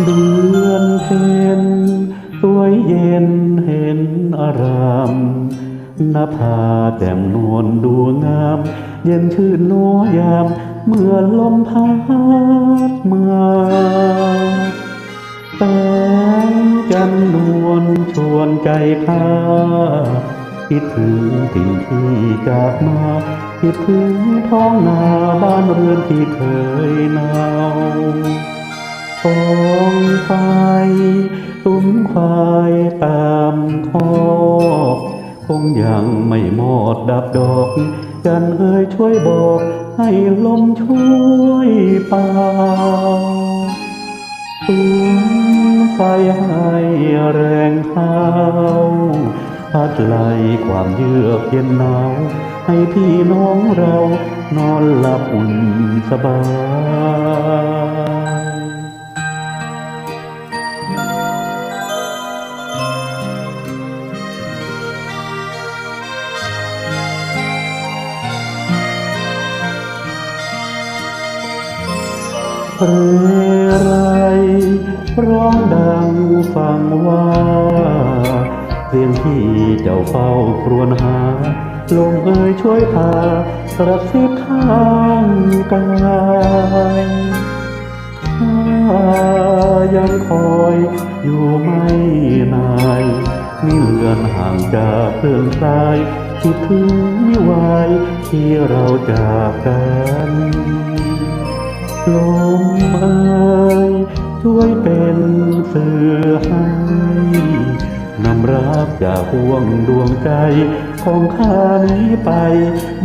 เดือนเพ็ญสวยเย็นเห็นอารามนภาแจ่มนวลดูงาม เย็นชื่นนัวยาม เมื่อลมพัดมาแสงจันทร์นวลชวนใจข้าคิดถึงสิ่งที่จากมา คิดถึงท้องนาบ้านเรือนที่เคยหนาว ฟองไฟตุ้มควายตามคอกคงยังไม่หมดดับดอกจันเอ่ยช่วยบอก ให้ลมช่วยเป่าสูงไฟให้แรงเท้าพัดไล่ความเยือกเย็นหนาวให้พี่น้องเรานอนหลับอุ่นสบาย เรไรร้องดังฟังว่าเสียงที่เจ้าเฝ้าครวญหา ลมเอ่ยช่วยพากระซิบข้างกายข้ายังคอยอยู่ไม่นายนี่เลือนห่างจากเพื่อนสายคิดถึงวิวายที่เราจากกัน ลมเอ่ยช่วยเป็นสื่อให้นำรักจากห่วงดวงใจ ของข้านี้ไป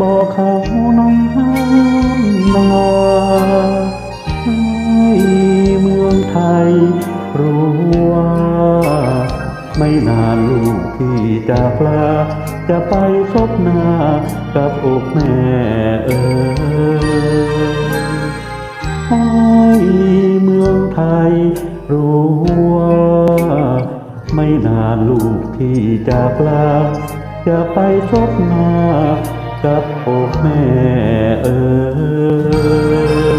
บอกเขาน้ำนาให้เมืองไทย รู้ว่า ไม่นานลูกที่จากลา จะไปพบหน้ากับอกแม่เอ๋ย ว่าไม่นานลูกที่จากลาจะไปพบหน้ากับอกแม่เออ